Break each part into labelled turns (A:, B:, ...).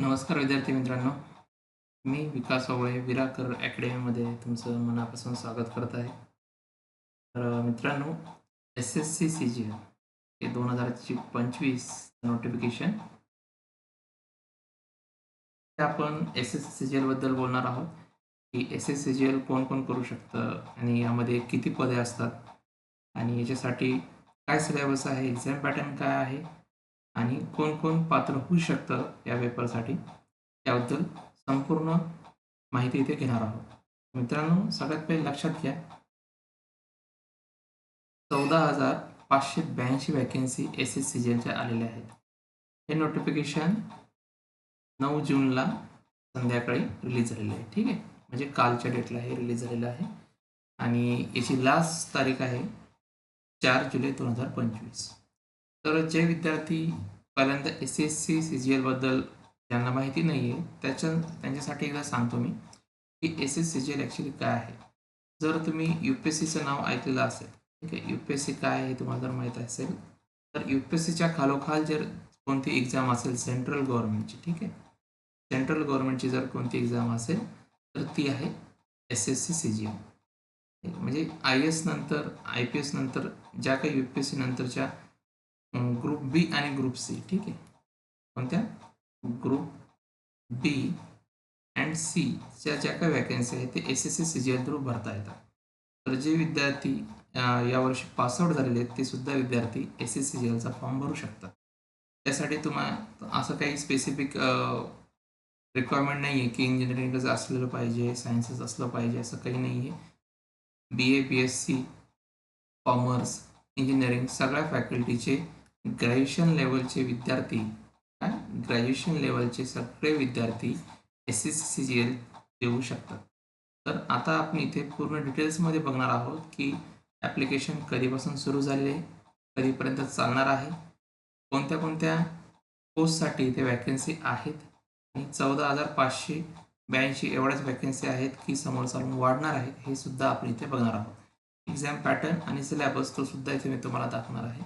A: नमस्कार विद्यार्थी मित्रांनो. मी विकास आवळे विराकर अकॅडमीमध्ये तुमचं मनापासून स्वागत करत आहे. तर मित्रांनो S S C C G हे दोन हजारची पंचवीस नोटिफिकेशन आपण एस एस सी जी एलबद्दल बोलणार आहोत. की S S C G L कोण कोण करू शकतं आणि यामध्ये किती पदे असतात आणि याच्यासाठी काय सिलेबस आहे एक्झाम पॅटर्न काय आहे आणि कोण कोण पात्र होऊ शकतं या पेपरसाठी याबद्दल संपूर्ण माहिती इथे घेणार आहोत. मित्रांनो सगळ्यात पहिले लक्षात घ्या. चौदा हजार पाचशे ब्याऐंशी वॅकेन्सी एस एस सी जेलच्या आलेल्या आहेत. हे नोटिफिकेशन नऊ जूनला संध्याकाळी रिलीज झालेलं आहे. ठीक आहे? म्हणजे कालच्या डेटला हे रिलीज झालेलं आहे. आणि याची लास्ट तारीख आहे चार जुलै दोन हजार पंचवीस. तर जे विद्यार्थी पहिल्यांदा S S C C G एलबद्दल ज्यांना माहिती नाही आहे त्याच्या त्यांच्यासाठी एकदा सांगतो मी की S S C G L actually काय आहे. जर तुम्ही यू पी एस सीचं नाव ऐकलेलं असेल ठीक आहे यू पी एस सी काय आहे हे तुम्हाला जर माहीत असेल तर यू पी एस सीच्या खालोखाल जर कोणती एक्झाम असेल सेंट्रल गव्हर्नमेंटची ठीक आहे सेंट्रल गव्हर्नमेंटची जर कोणती एक्झाम असेल तर ती आहे S S C C G L म्हणजे आय एस नंतर आय पी एस नंतर ज्या काही यू पी एस सी नंतरच्या ग्रुप बी आणि ग्रुप सी ठीक आहे? कोणत्या? ग्रुप बी अँड सीच्या ज्या काही वॅकन्सी आहेत ते S S C C G L through भरता येतात. तर जे विद्यार्थी यावर्षी पासआउट झालेले आहेत ते सुद्धा विद्यार्थी एस एस सी जी एलचा फॉर्म भरू शकतात. त्यासाठी तुम्हाला असं काही स्पेसिफिक रिक्वायरमेंट नाही आहे की इंजिनिअरिंगच असलेलं पाहिजे सायन्सेस असलं पाहिजे असं काही नाही आहे B A B S C commerce engineering सगळ्या फॅकल्टीचे ग्रॅज्युएशन लेवलचे विद्यार्थी काय? ग्रॅज्युएशन लेवलचे सगळे विद्यार्थी S S C G L देऊ शकतात. तर आता आपण इथे पूर्ण डिटेल्समध्ये बघणार आहोत की ॲप्लिकेशन कधीपासून सुरू झालेले कधीपर्यंत चालणार आहे कोणत्या कोणत्या पोस्टसाठी इथे वॅकन्सी आहेत आणि चौदा हजार पाचशे ब्याऐंशी एवढ्याच वॅकन्सी आहेत की समोर चालून वाढणार आहेत हे सुद्धा आपण इथे बघणार आहोत. एक्झाम पॅटर्न आणि सिलेबस तो सुद्धा इथे मी तुम्हाला दाखवणार आहे.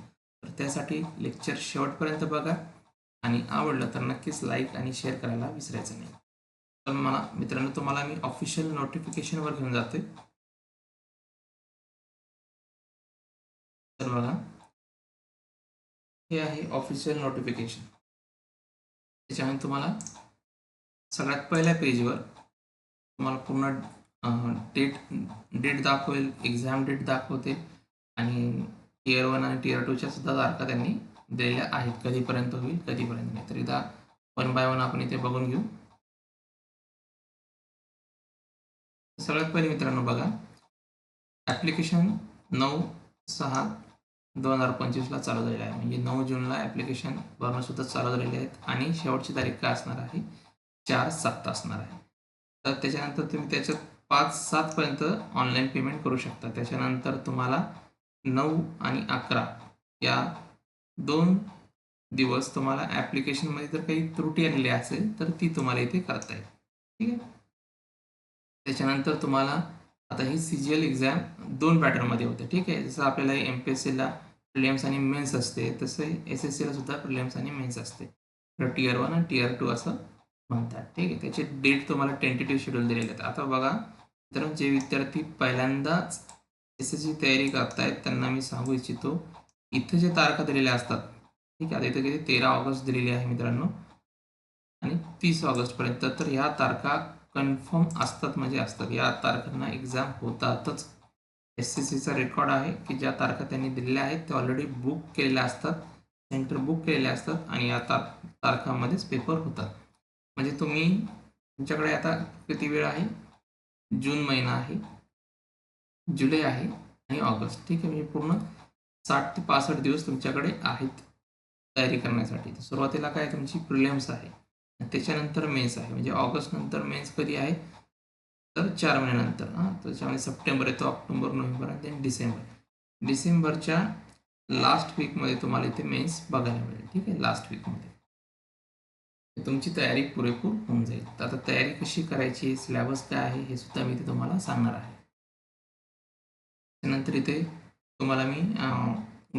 A: त्यासाठी लेक्चर शेवटपर्यंत बघा. आणि आवडलं तर नक्कीच लाईक आणि शेअर करायला विसरायचं नाही. तर मला मित्रांनो तुम्हाला मी ऑफिशियल नोटिफिकेशनवर घेऊन जाते तर बघा. हे आहे ऑफिशियल नोटिफिकेशन त्याच्यामध्ये तुम्हाला सगळ्यात पहिल्या पेजवर तुम्हाला पूर्ण डेट डेट दाखवेल एक्झाम डेट दाखवते. आणि टीयर वन आणि टीयर टूच्या सुद्धा तारखा त्यांनी दिलेल्या आहेत. कधीपर्यंत होईल कधीपर्यंत नाही. तर एकदा वन बाय वन आपण इथे बघून घेऊ. सगळ्यात पहिले मित्रांनो बघा. ॲप्लिकेशन नऊ सहा दोन हजार पंचवीसला चालू झालेलं आहे. म्हणजे नऊ जूनला ॲप्लिकेशन भरणं सुद्धा चालू झालेले आहेत. आणि शेवटची तारीख काय असणार आहे? चार सात असणार आहे. तर त्याच्यानंतर तुम्ही त्याच्यात पाच सातपर्यंत ऑनलाईन पेमेंट करू शकता. त्याच्यानंतर तुम्हाला नऊ आणि अकरा या दोन दिवस तुम्हाला ॲप्लिकेशनमध्ये जर काही त्रुटी आलेली असेल तर ती तुम्हाला इथे करता येईल. ठीक आहे? त्याच्यानंतर तुम्हाला आता ही सी जी एल एक्झाम दोन पॅटर्नमध्ये होते. ठीक आहे? जसं आपल्याला एम पी एस सीला प्रिलियम्स आणि मेन्स असते तसे एस एस सीला सुद्धा प्रिलियम्स आणि मेन्स असते. तर टियर वन आणि टीयर टू असं म्हणतात. ठीक आहे? त्याचे डेट तुम्हाला टेंटेटिव्ह शेड्यूल दिलेले आहेत. आता बघा तर जे विद्यार्थी पहिल्यांदाच एस एस सी तयारी करतायत त्यांना मी सांगू इच्छितो इथं जे तारखा दिलेल्या असतात ठीक आहे आता इथं किती तेरा ऑगस्ट दिलेली आहे मित्रांनो आणि तीस ऑगस्टपर्यंत तर ह्या तारखा कन्फर्म असतात म्हणजे असतात. या तारखांना एक्झाम होतातच. एस सी सीचा रेकॉर्ड आहे की ज्या तारखा त्यांनी दिलेल्या आहेत त्या ऑलरेडी बुक केलेल्या असतात सेंटर बुक केलेले असतात आणि या तार तारखामध्येच पेपर होतात. म्हणजे तुम्ही तुमच्याकडे आता किती वेळ आहे? जून महिना आहे. जुलै आहे आणि ऑगस्ट. ठीक आहे म्हणजे पूर्ण साठ ते पासष्ट दिवस तुमच्याकडे आहेत तयारी करण्यासाठी. तर सुरुवातीला काय तुमची प्रिलियम्स आहे त्याच्यानंतर मेन्स आहे. म्हणजे ऑगस्ट नंतर मेन्स कधी आहे? तर चार महिन्यानंतर. हां त्याच्यामध्ये सप्टेंबर येतो ऑक्टोबर नोव्हेंबर आणि देन डिसेंबर. डिसेंबरच्या लास्ट वीकमध्ये तुम्हाला इथे मेन्स बघायला मिळेल. ठीक आहे लास्ट वीकमध्ये तुमची तयारी पुरेपूर होऊन जाईल. तर आता तयारी कशी करायची सिलेबस काय आहे हे सुद्धा मी इथे तुम्हाला सांगणार आहे. त्यानंतर इथे तुम्हाला मी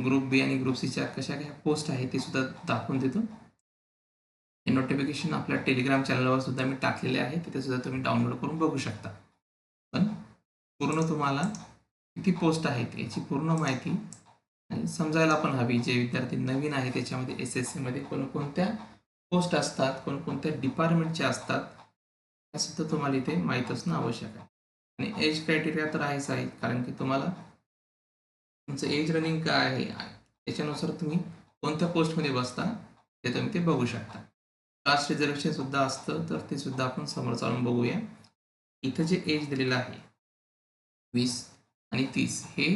A: ग्रुप बी आणि ग्रुप सीच्या कशा काय पोस्ट आहे ते सुद्धा दाखवून देतो. नोटिफिकेशन आपल्या टेलिग्राम चॅनलवर सुद्धा मी टाकलेले आहे तिथे सुद्धा तुम्ही डाउनलोड करून बघू शकता. पण पूर्ण तुम्हाला किती पोस्ट आहेत याची पूर्ण माहिती समजायला पण हवी. जे विद्यार्थी नवीन आहे त्याच्यामध्ये एस एस सीमध्ये कोणकोणत्या पोस्ट असतात कोणकोणत्या डिपार्टमेंटच्या असतात हे सुद्धा तुम्हाला इथे माहीत असणं आवश्यक आहे. आणि एज क्रायटेरिया तर आहेच आहे कारण की तुम्हाला तुमचं एज रनिंग काय आहे त्याच्यानुसार तुम्ही कोणत्या पोस्टमध्ये बसता ते तुम्ही ते बघू शकता. कास्ट रिझर्वेशन सुद्धा असतं तर ते सुद्धा आपण समोर चालून बघूया. इथं जे एज दिलेलं आहे वीस आणि तीस हे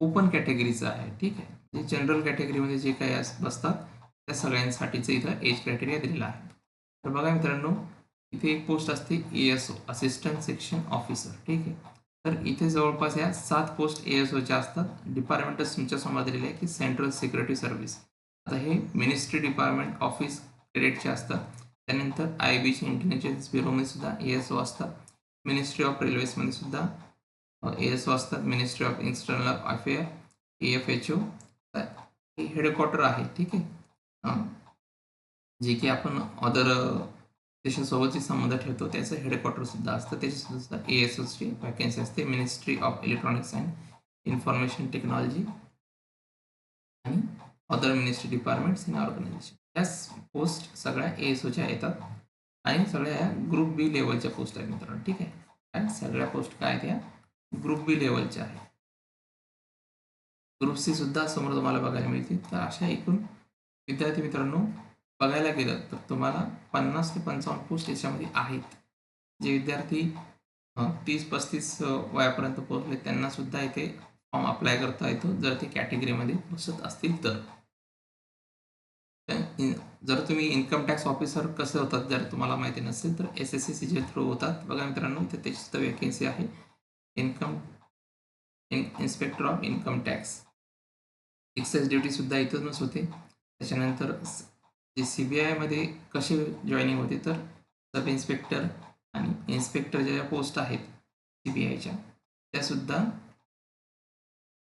A: ओपन कॅटेगरीचं आहे ठीक आहे? म्हणजे जनरल कॅटेगरीमध्ये जे काही बसतात त्या सगळ्यांसाठीचं इथं एज क्रायटेरिया दिलेला आहे. तर बघा मित्रांनो इथे एक पोस्ट असते A S O assistant section officer ठीक आहे? तर इथे जवळपास या सात पोस्ट ए एस ओच्या असतात डिपार्टमेंटच तुमच्यासमोर दिलेले आहे की सेंट्रल सिक्युरिटी सर्व्हिस आता हे मिनिस्ट्री डिपार्टमेंट ऑफिस क्रेडिटचे असतात. त्यानंतर आय बीचे इंटेलिजन्स ब्युरोमध्ये सुद्धा ए एस ओ असतात. मिनिस्ट्री ऑफ रेल्वेजमध्ये सुद्धा ए एस ओ असतात. Ministry of external affair A F H O हे हेडक्वार्टर आहे ठीक आहे? जे की आपण अदर देशासोबतचे संबंध ठेवतो त्याचं हेडक्वार्टर सुद्धा असतं. त्याची सुद्धा ए एस ओची वॅकन्सी असते. Ministry of electronics and information technology आणि other ministry departments in organisation त्याच पोस्ट सगळ्या ए एस ओच्या येतात आणि सगळ्या या ग्रुप बी लेवलच्या पोस्ट आहेत मित्रांनो. ठीक आहे? आणि सगळ्या पोस्ट काय आहेत या? ग्रुप बी लेवलच्या आहेत. ग्रुप सी सुद्धा समोर तुम्हाला बघायला मिळतील. तर अशा एकूण विद्यार्थी मित्रांनो बघायला गेलं तर तुम्हाला पन्नास ते पंचावन्न पोस्ट याच्यामध्ये आहेत. जे विद्यार्थी तीस पस्तीस वयापर्यंत पोहोचले त्यांना सुद्धा इथे फॉर्म अप्लाय करता येतो जर ते कॅटेगरीमध्ये बसत असतील तर. जर तुम्ही इन्कम टॅक्स ऑफिसर कसे होतात जर तुम्हाला माहिती नसेल तर S S C C G through होतात. बघा मित्रांनो इथे त्याची सुद्धा वेकेन्सी आहे. Income in inspector of income tax excise ड्युटीसुद्धा इथूनच होते. त्याच्यानंतर जे सी बी आयमध्ये कसे जॉईनिंग होते तर सब इन्स्पेक्टर आणि इन्स्पेक्टर ज्या पोस्ट आहेत सी बी आयच्या त्यासुद्धा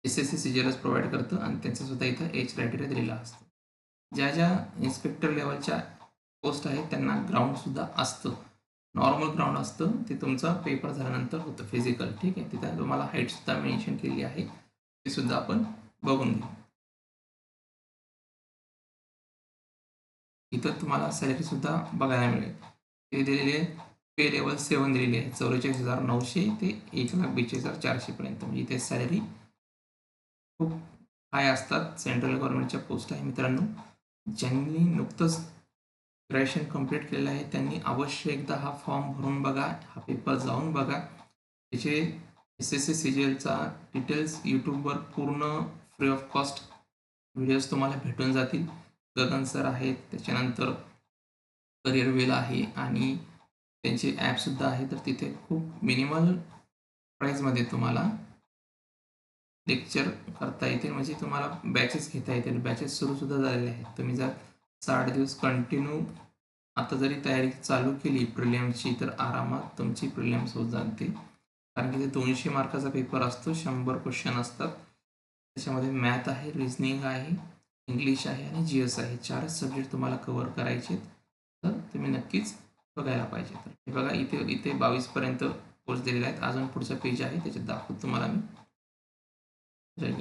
A: S S C C G provide करतं आणि त्यांचासुद्धा इथं एज क्रायटेरिया दिलेला असतो. ज्या ज्या इन्स्पेक्टर लेवलच्या पोस्ट आहेत त्यांना ग्राउंडसुद्धा असतं. नॉर्मल ग्राउंड असतं ते तुमचा पेपर झाल्यानंतर होतं फिजिकल ठीक आहे? तिथं तुम्हाला हाईटसुद्धा मेन्शन केली आहे ते सुद्धा आपण बघून घेऊ. इथं तुम्हाला सॅलरीसुद्धा बघायला मिळेल. ते दिलेले पे लेवल सेवन दिलेली आहे चौवेचाळीस हजार नऊशे ते एक लाख बेचाळीस हजार चारशेपर्यंत म्हणजे इथे सॅलरी खूप हाय असतात. सेंट्रल गव्हर्नमेंटच्या पोस्ट आहे मित्रांनो. ज्यांनी नुकतंच ग्रॅज्युएशन कंप्लीट केलेलं आहे त्यांनी अवश्य एकदा हा फॉर्म भरून बघा. हा पेपर जाऊन बघा. त्याचे S S C C G एलचा details यूट्यूबवर पूर्ण फ्री ऑफ कॉस्ट व्हिडिओज तुम्हाला भेटून जातील. गगन सर आहेत त्याच्यानंतर करिअर वेल आहे आणि त्यांचे ॲपसुद्धा आहे तर तिथे खूप मिनिमल प्राईजमध्ये तुम्हाला लेक्चर करता येतील. म्हणजे तुम्हाला बॅचेस घेता येतील. बॅचेस सुरूसुद्धा झालेले आहेत. तुम्ही जर साठ दिवस कंटिन्यू आता जरी तयारी चालू केली प्रिलियम्सची तर आरामात तुमची प्रिलियम्स होत जाते. कारण की ते दोनशे मार्काचा पेपर असतो. शंभर क्वेश्चन असतात. त्याच्यामध्ये मॅथ आहे रिझनिंग आहे इंग्लिश आहे आणि जी एस आहे. चारच सब्जेक्ट तुम्हाला कवर करायचे तर तुम्ही नक्कीच बघायला पाहिजे. तर हे बघा इथे इथे बावीसपर्यंत कोर्स दिलेले आहेत. अजून पुढचं पेज आहे. त्याच्यात दाखवतो तुम्हाला मी.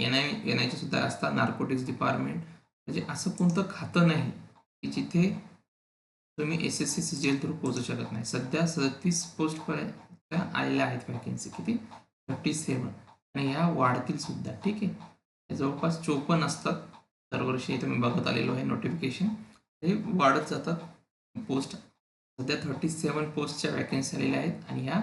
A: एन आय एन आयचे सुद्धा असतात. नार्कोटिक्स डिपार्टमेंट म्हणजे असं कोणतं खातं नाही की जिथे तुम्ही S S C C G L through पोहोचू शकत नाही. सध्या सदतीस पोस्टपर्यंत आलेल्या आहेत वॅकन्सी किती? थर्टी सेवन आणि ह्या वाढतील सुद्धा. ठीक आहे? जवळपास चोपन्न असतात. दरवर्षी इथे मी बघत आलेलो आहे नोटिफिकेशन हे वाढत जातात. पोस्ट सध्या थर्टी सेवन पोस्टच्या वॅकन्सी आलेल्या आहेत आणि ह्या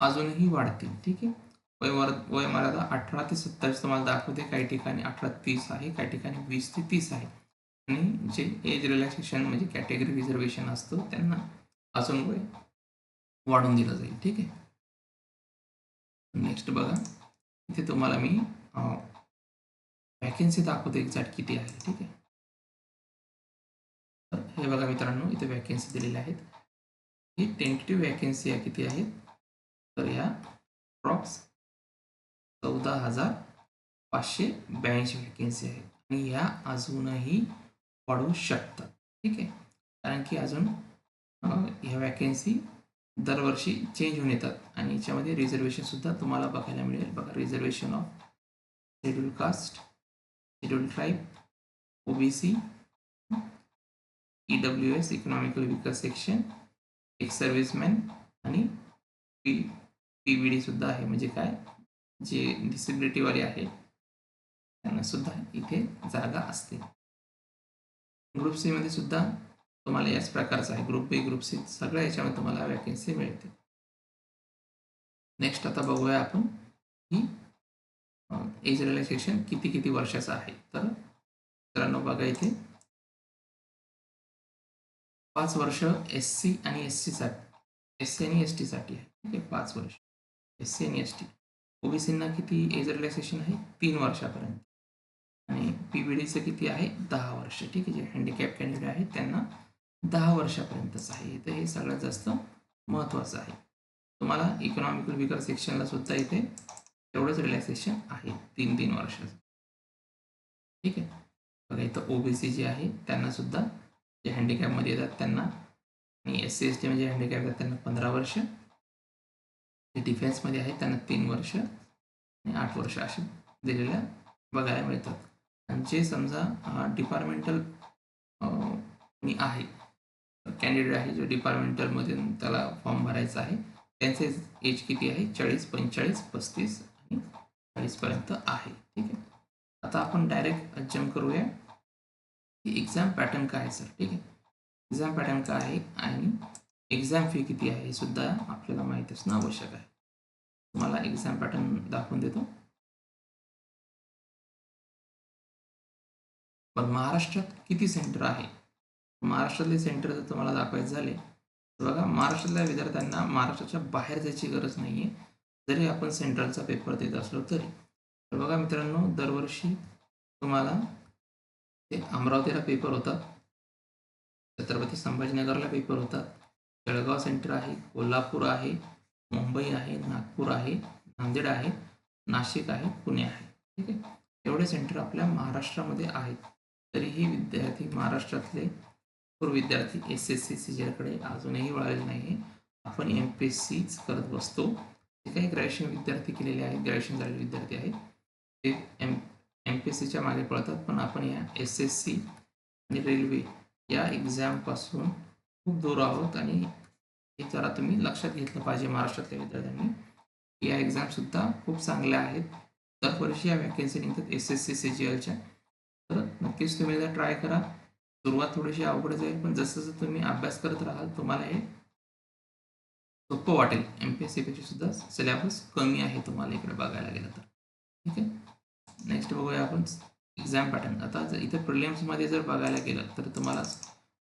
A: अजूनही वाढतील. ठीक आहे? वयवर वयमर्यादा अठरा ते सत्तावीस तुम्हाला दाखवते. काही ठिकाणी अठरा तीस आहे काही ठिकाणी वीस ते तीस आहे. आणि जे एज रिलॅक्सेशन म्हणजे कॅटेगरी रिझर्वेशन असतं त्यांना अजून वय वाढून दिलं जाईल. ठीक आहे? नेक्स्ट बघा. इथे तुम्हाला मी वॅकन्सी दाखवतो एक्झॅक्ट किती आहे ठीक आहे? हे बघा मित्रांनो इथे वॅकन्सी दिलेल्या आहेत. ही टेंटेटिव्ह वॅकन्सी या किती आहेत? तर या प्रॉप्स चौदा हजार पाचशे ब्याऐंशी वॅकन्सी आहेत. आणि ह्या अजूनही वाढवू शकतात ठीक आहे? कारण की अजून ह्या वॅकेन्सी दरवर्षी चेंज होऊन येतात. आणि याच्यामध्ये रिझर्वेशनसुद्धा तुम्हाला बघायला मिळेल. बघा reservation of schedule caste schedule tribe OBC E W S economical weaker section ex serviceman आणि पी पी व्ही आहे. म्हणजे काय? जे डिसेबिलिटीवाले आहेत त्यांना सुद्धा इथे जागा असते. ग्रुप सी मध्ये सुद्धा तुम्हाला याच प्रकारचा आहे. ग्रुप बी ग्रुप सी सगळ्या याच्यामध्ये तुम्हाला वॅकेन्सी मिळते. नेक्स्ट आता बघूया आपण ही एज रिलॅक्सेशन किती किती वर्षाचं आहे? तर मित्रांनो बघा इथे. पाच वर्ष एस सी आणि एस सीसाठी एस सी आणि एस टीसाठी आहे. ठीक आहे? पाच वर्ष. एस सी आणि एस टी ओबीसींना किती एज रिलॅक्सेशन आहे? तीन वर्षापर्यंत. आणि पी बी डीचं किती आहे? दहा वर्ष. ठीक आहे? जे हँडिकॅप कॅन्डिडेट आहेत त्यांना दहा वर्षापर्यंतच आहे. तर हे सगळ्यात जास्त महत्त्वाचं आहे. तुम्हाला इकॉनॉमिकल विकर सेक्शनला सुद्धा इथे तेवढंच रिलॅक्सेशन आहे. तीन तीन वर्षाचं. ठीक आहे? बघा इथं ओबीसी जे आहे त्यांना सुद्धा जे हँडिकॅपमध्ये येतात त्यांना आणि एस सी एस टी म्हणजे हँडिकॅप येतात त्यांना पंधरा वर्ष. जे डिफेन्समध्ये आहेत त्यांना तीन वर्ष आणि आठ वर्ष असे दिलेल्या बघायला मिळतात. आणि जे समजा डिपार्टमेंटल मी आहे कॅन्डिडेट आहे जो डिपार्टमेंटलमधून त्याला फॉर्म भरायचा आहे त्यांचे एज किती आहे? चाळीस पंचेचाळीस पस्तीस चाळीसपर्यंत आहे ठीक आहे? आता आपण डायरेक्ट जम्प करूया की एक्झाम पॅटर्न काय आहे सर ठीक आहे? एक्झाम पॅटर्न काय आहे आणि एक्झाम फी किती आहे हे सुद्धा आपल्याला माहीत असणं आवश्यक आहे. तुम्हाला एक्झाम पॅटर्न दाखवून देतो. पण महाराष्ट्रात किती सेंटर आहे? महाराष्ट्रातले सेंटर जर तुम्हाला दाखवायचे झाले तर बघा महाराष्ट्रातल्या विद्यार्थ्यांना महाराष्ट्राच्या बाहेर जायची गरज नाही आहे जरी आपण सेंट्रलचा पेपर देत असलो तरी. तर बघा मित्रांनो दरवर्षी तुम्हाला ते अमरावतीला पेपर होतात. छत्रपती संभाजीनगरला पेपर होतात. जळगाव सेंटर आहे कोल्हापूर आहे मुंबई आहे नागपूर आहे नांदेड आहे नाशिक आहे पुणे आहे. ठीक आहे? एवढे सेंटर आपल्या महाराष्ट्रामध्ये आहेत. तरीही विद्यार्थी महाराष्ट्रातले भरपूर विद्यार्थी एस एस सी सी जीकडे अजूनही वळालेले नाही आहे आपण एम पी एस सीच करत बसतो. काही ग्रॅज्युएशन विद्यार्थी केलेले आहेत ग्रॅज्युएशन झालेले विद्यार्थी आहेत. ते एम एम पी एस सीच्या मागे पळतात पण आपण या एस एस सी आणि रेल्वे या एक्झामपासून खूप दूर आहोत आणि हे जरा तुम्ही लक्षात घेतलं पाहिजे महाराष्ट्रातल्या विद्यार्थ्यांनी. या एक्झामसुद्धा खूप चांगल्या आहेत. दरवर्षी या वॅकन्सी निघतात S S C C G एलच्या तर नक्कीच तुम्ही एकदा ट्राय करा. सुरुवात थोडीशी अवघड जाईल पण जसं जसं तुम्ही अभ्यास करत राहाल तुम्हाला हे सोपं वाटेल. एम पी एस सीपेक्षा सुद्धा सिलेबस कमी आहे तुम्हाला इकडे बघायला गेलं तर. ठीक आहे? नेक्स्ट बघूया आपण एक्झाम पॅटर्न आता जर इथे प्रिलियम्समध्ये जर बघायला गेलं तर तुम्हाला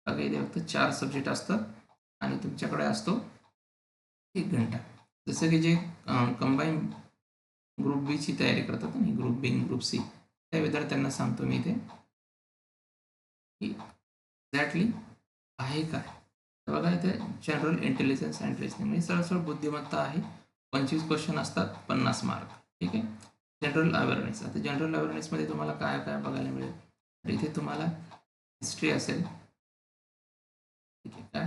A: बघा इथे फक्त चार सब्जेक्ट असतात आणि तुमच्याकडे असतो एक घंटा. जसं की जे कंबाईन ग्रुप बीची तयारी करतात आणि ग्रुप बी ग्रुप सी त्या विद्यार्थ्यांना सांगतो मी इथे की एक्झॅक्टली आहे काय? बघा इथे जनरल इंटेलिजन्स अँड रिजनिंग म्हणजे सरळ बुद्धिमत्ता आहे. पंचवीस क्वेश्चन असतात पन्नास मार्क ठीक आहे? जनरल अवेअरनेस आता जनरल अवेअरनेसमध्ये तुम्हाला काय काय बघायला मिळेल? इथे तुम्हाला हिस्ट्री असेल. ठीक आहे काय?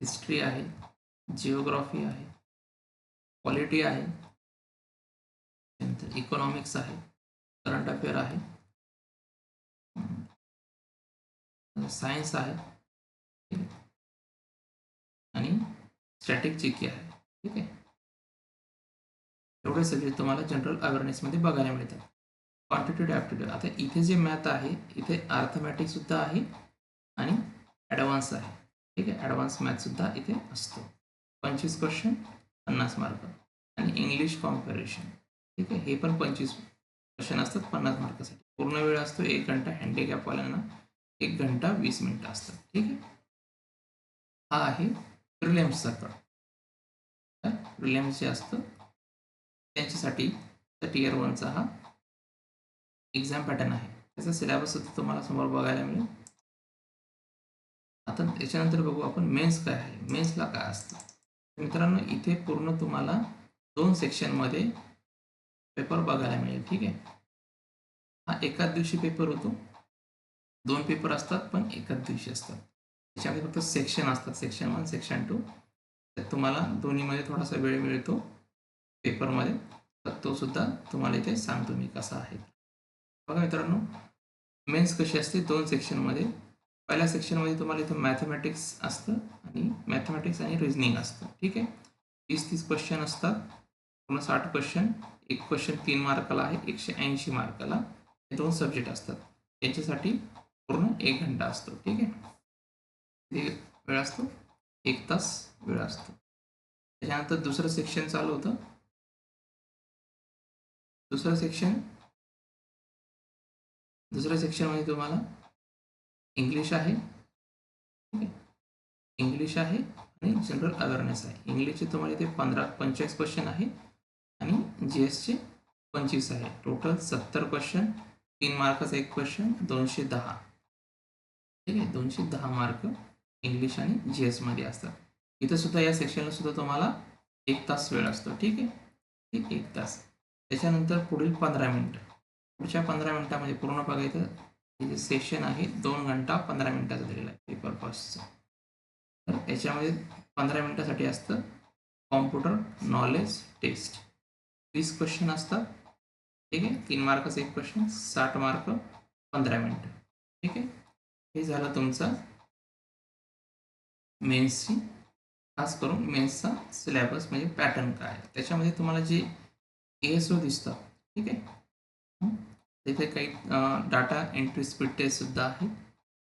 A: हिस्ट्री आहे जिओग्राफी आहे क्वालिटी आहे त्यानंतर इकॉनॉमिक्स आहे करंट अफेअर आहे. सायन्स आहे. आणि स्टॅटिक जीके आहे ठीक आहे? एवढे सब्जेक्ट तुम्हाला जनरल अवेअरनेसमध्ये बघायला मिळतात. क्वांटिटेटिव्ह ॲप्टिट्यूड आता इथे जे मॅथ आहे इथे अर्थमॅटिक सुद्धा आहे आणि ॲडव्हान्स आहे. ठीक आहे? ॲडव्हान्स मॅथसुद्धा इथे असतो. पंचवीस क्वेश्चन पन्नास मार्क आणि इंग्लिश कॉम्पॅरिशन ठीक आहे? हे पण पंचवीस क्वेश्चन असतात पन्नास मार्कासाठी पूर्ण वेळ असतो एक घंटा. हँडिकॅपवाल्यांना एक घंटा वीस मिनटं असतात. ठीक आहे? हा आहे प्रिलिम्सचा कड प्रिलिम्स जे असतं त्यांच्यासाठी टियर वनचा हा एक्झाम पॅटर्न आहे. त्याचा सिलेबस सुद्धा तुम्हाला समोर बघायला मिळेल. आता त्याच्यानंतर बघू आपण मेन्स काय आहे. मेन्सला काय असतं? मित्रांनो इथे पूर्ण तुम्हाला दोन सेक्शनमध्ये पेपर बघायला मिळेल ठीक आहे? हा एकाच दिवशी पेपर होतो. दोन पेपर असतात पण एकाच दिवशी असतात. त्याच्यामध्ये फक्त सेक्शन असतात. सेक्शन वन सेक्शन टू तर तुम्हाला दोन्हीमध्ये थोडासा वेळ मिळतो पेपरमध्ये तर तो सुद्धा तुम्हाला इथे सांगतो मी कसा आहे. बघा मित्रांनो मेन्स कशी असते? दोन सेक्शनमध्ये पहिल्या सेक्शनमध्ये तुम्हाला इथं मॅथमॅटिक्स असतं आणि मॅथमॅटिक्स आणि रिझनिंग असतं. ठीक आहे? तीस तीस क्वेश्चन असतात. पूर्ण साठ क्वेश्चन एक क्वेश्चन तीन मार्काला आहे. एकशे ऐंशी मार्काला. हे दोन सब्जेक्ट असतात. याच्यासाठी पूर्ण एक घंटा असतो. ठीक आहे? वेळ असतो एक तास वेळ असतो. त्याच्यानंतर दुसरं सेक्शन चालू होतं. दुसरं सेक्शन शिक्षण म्हणजे तुम्हाला इंग्लिश आहे. आहे? इंग्लिश आहे आणि जनरल अवेअरनेस आहे. इंग्लिशचे तुम्हाला इथे पंधरा पंचेचाळीस क्वेश्चन आहे आणि जी एसचे पंचवीस आहे. टोटल सत्तर क्वेश्चन तीन मार्काचा एक क्वेश्चन दोनशे दहा. ठीक आहे? दोनशे दहा मार्क इंग्लिश आणि जी एसमध्ये असतात. इथं सुद्धा या सेक्शनला सुद्धा तुम्हाला एक तास वेळ असतो. ठीक आहे? ठीक एक तास. त्याच्यानंतर पुढील पंधरा मिनटं. पुढच्या पंधरा मिनटामध्ये पूर्ण बघायचं हे जे सेशन आहे दोन घंटा पंधरा मिनटाचा दिलेला आहे पेपर फर्स्टचं तर याच्यामध्ये पंधरा मिनटासाठी असतं कॉम्प्युटर नॉलेज टेस्ट वीस क्वेश्चन असतात. ठीक आहे? तीन मार्काचं एक क्वेश्चन साठ मार्क पंधरा मिनटं. ठीक आहे? हे झालं तुमचं मेन्सची खास करून मेन्सचा सिलेबस म्हणजे पॅटर्न काय आहे? त्याच्यामध्ये तुम्हाला जे ए एस ओ दिसतं ठीक आहे? तिथे काही डाटा एंट्री स्पीड टेस्टसुद्धा आहे.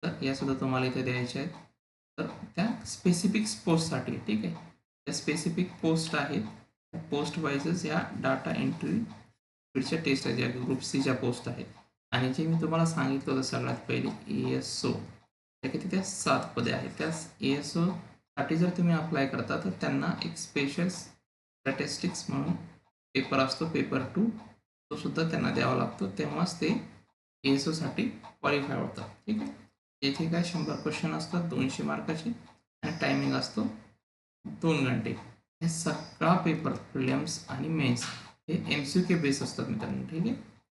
A: तर यासुद्धा तुम्हाला इथे द्यायच्या आहेत. तर त्या स्पेसिफिक पोस्टसाठी ठीक आहे? त्या स्पेसिफिक पोस्ट आहेत. पोस्ट वाईजच या डाटा एंट्री स्पीडच्या टेस्ट आहेत. ज्या ग्रुप सीच्या पोस्ट आहेत. आणि जे मी तुम्हाला सांगितलं होतं सगळ्यात पहिले ए एस ओ त्या त्या सात पदे आहेत. त्या ए एस ओसाठी जर तुम्ही अप्लाय करता तर त्यांना एक स्पेशल स्टॅटिस्टिक्स म्हणून पेपर असतो पेपर टू तो सुद्धा त्यांना द्यावा लागतो. तेव्हाच ते ए एस ओसाठी क्वालिफाय होतात. ठीक आहे? येथे काय शंभर क्वेश्चन असतात दोनशे मार्काचे आणि टायमिंग असतो दोन घंटे. हे सगळा पेपर प्रिलियम्स आणि मेन्स हे एम सी के बेस असतात मित्रांनो. ठीक आहे?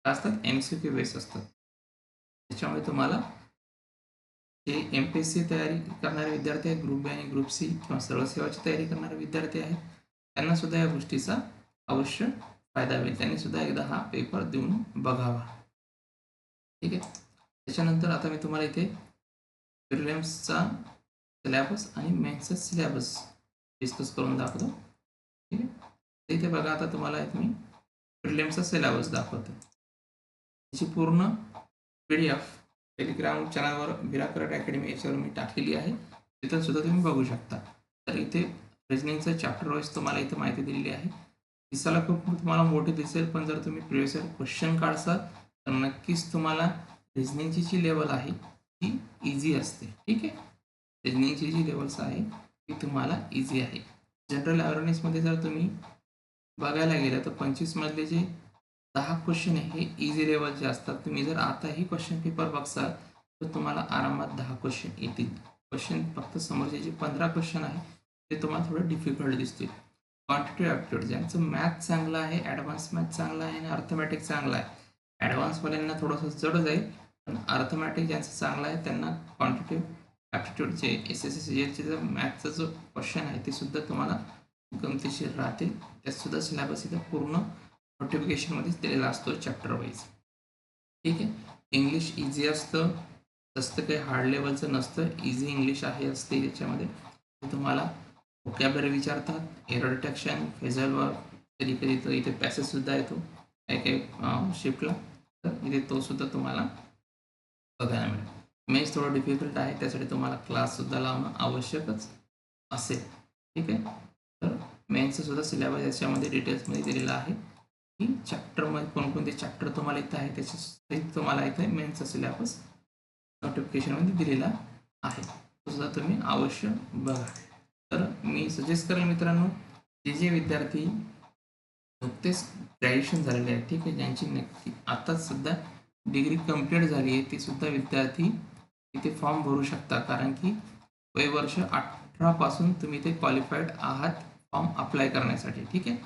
A: असतात एम सी के बेस असतात. त्याच्यामुळे तुम्हाला जे एम पी एस सी तयारी करणारे विद्यार्थी आहेत. ग्रुप बी आणि ग्रुप सी किंवा सर्व सेवाची तयारी करणारे विद्यार्थी आहेत. त्यांना सुद्धा या गोष्टीचा अवश्य फायदा होईल त्यांनी सुद्धा एकदा हा पेपर देऊन बघावा. ठीक आहे? त्याच्यानंतर आता मी तुम्हाला इथे प्रिलियम्सचा सिलॅबस आणि मेन्सचा सिलॅबस डिस्कस करून दाखवतो. ठीक आहे? इथे बघा आता तुम्हाला एक मी प्रिलियम्सचा सिलॅबस दाखवतो. त्याची पूर्ण पी डी एफ टेलिग्राम चॅनलवर विराकरट अकॅडमी याच्यावर मी टाकलेली आहे. तिथं सुद्धा तुम्ही बघू शकता. तर इथे रिजनिंगचं चॅप्टर वाईज तुम्हाला इथं माहिती दिलेली आहे. दिसायला खूप तुम्हाला मोठी दिसेल पण जर तुम्ही प्रिव्हियस इयर क्वेश्चन काढसाल तर नक्कीच तुम्हाला रिजनिंगची जी लेवल आहे ती इझी असते. ठीक आहे? रिजनिंगची जी लेवल्स आहे ती तुम्हाला इझी आहे. जनरल अवेअरनेसमध्ये जर तुम्ही बघायला गेलं तर पंचवीसमधले जे दहा क्वेश्चन हे इझी लेवलचे असतात. तुम्ही जर आताही क्वेश्चन पेपर बघसाल तर तुम्हाला आरामात दहा क्वेश्चन येतील. क्वेश्चन फक्त समोरचे जे पंधरा क्वेश्चन आहे ते तुम्हाला थोडं डिफिकल्ट दिसतील. क्वांटिटी ॲप्टिट्यूड ज्यांचं मॅथ चांगलं आहे ॲडव्हान्स मॅथ चांगलं आहे आणि अर्थमॅटिक चांगलं आहे. ॲडव्हान्सवाल्यांना थोडंसं जड जाईल पण अर्थमॅटिक ज्यांचं चांगलं आहे त्यांना क्वांटिटी ॲप्टिट्यूडचे एस एस एस एलचे जो मॅथचा जो क्वेश्चन आहे ते सुद्धा तुम्हाला गमतीशीर राहतील. त्यातसुद्धा सिलेबस इथं पूर्ण नोटिफिकेशनमध्येच दिलेला असतो चॅप्टर वाईज ठीक आहे? इंग्लिश इझी असतं. जास्त काही हार्ड लेवलचं नसतं. इझी इंग्लिश आहे असते याच्यामध्ये. तुम्हाला वोकॅबलरी विचारतात. एरर डिटेक्शन फेझल वर्क कधी कधी तो इथे पॅसेजसुद्धा येतो. काही काही शिफ्टला तर इथे तो सुद्धा तुम्हाला बघायला मिळेल. मेन्स थोडं डिफिकल्ट आहे. त्यासाठी तुम्हाला क्लाससुद्धा लावणं आवश्यकच असेल. ठीक आहे? तर मेन्सचा सुद्धा सिलेबस याच्यामध्ये डिटेल्समध्ये दिलेला आहे. चॅप्टरमध्ये कोणकोणते चॅप्टर तुम्हाला इथं आहे त्याच्या तुम्हाला इथे मेन्सचा सिलेबस नोटिफिकेशनमध्ये दिलेला आहे. तो सुद्धा तुम्ही अवश्य बघा. तर मी सजेस्ट करेल मित्रांनो जे जे विद्यार्थी नुकतेच ग्रॅज्युएशन झालेले आहेत ठीक आहे ज्यांची नक्की आताच सुद्धा डिग्री कंप्लीट झाली आहे ते सुद्धा विद्यार्थी इथे फॉर्म भरू शकता. कारण की वय वर्ष अठरापासून तुम्ही ते क्वालिफाईड आहात फॉर्म अप्लाय करण्यासाठी ठीक आहे.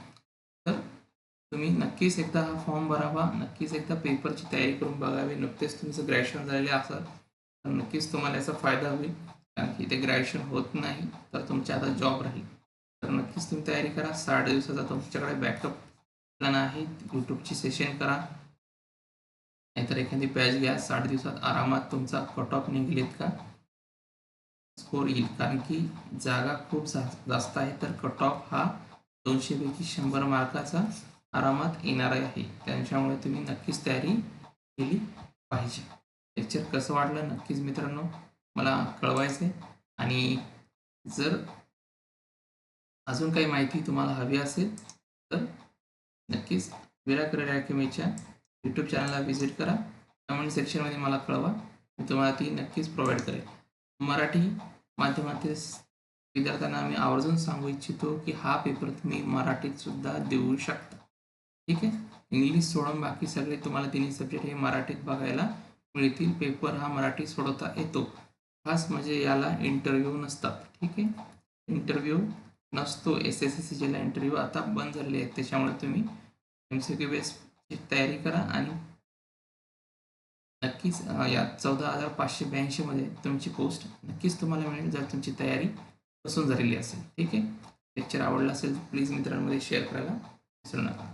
A: तुम्ही नक्कीच एकदा हा फॉर्म भरावा. नक्कीच एकदा पेपरची तयारी करून बघावी. नुकतेच तुमचं ग्रॅज्युएशन झालेले असाल तर नक्कीच तुम्हाला याचा फायदा होईल. कारण की ते ग्रॅज्युएशन होत नाही तर तुमच्या आता जॉब राहील. तर नक्कीच तुम्ही तयारी करा. साठ दिवसाचा तुमच्याकडे बॅकअप प्लॅन आहे. यूट्यूबची सेशन करा. नाहीतर एखादी बॅच घ्या. साठ दिवसात आरामात तुमचा कट ऑफ निघलेत का? स्कोर येईल. कारण की जागा खूप जा जास्त आहे. तर कट ऑफ हा दोनशेपैकी शंभर मार्काचा आरामात येणार आहे. त्यांच्यामुळे तुम्ही नक्कीच तयारी केली पाहिजे. लेक्चर कसं वाटलं नक्कीच मित्रांनो मला कळवायचं आहे आणि जर अजून काही माहिती तुम्हाला हवी असेल तर नक्कीच विरा करिअर अकॅडमीच्या यूट्यूब चॅनलला व्हिजिट करा. कमेंट सेक्शनमध्ये मला कळवा. मी तुम्हाला ती नक्कीच प्रोव्हाइड करेल. मराठी माध्यमातील विद्यार्थ्यांना मी आवर्जून सांगू इच्छितो की हा पेपर तुम्ही मराठीत सुद्धा देऊ शकता. ठीक आहे? इंग्लिश सोडून बाकी सगळे तुम्हाला तिन्ही सब्जेक्ट हे मराठीत बघायला मिळतील. पेपर हा मराठी सोडवता येतो. खास म्हणजे याला इंटरव्ह्यू नसतात. ठीक आहे? इंटरव्ह्यू नसतो. एस एस एस सीला इंटरव्ह्यू आता बंद झालेले आहेत. त्याच्यामुळे तुम्ही एम सी क्यू बेसची तयारी करा आणि नक्कीच या चौदा हजार पाचशे ब्याऐंशीमध्ये तुमची पोस्ट नक्कीच तुम्हाला मिळेल. जर तुमची तयारी बसून झालेली असेल. ठीक आहे? लेक्चर आवडलं असेल प्लीज मित्रांमध्ये शेअर करायला विसरू नका.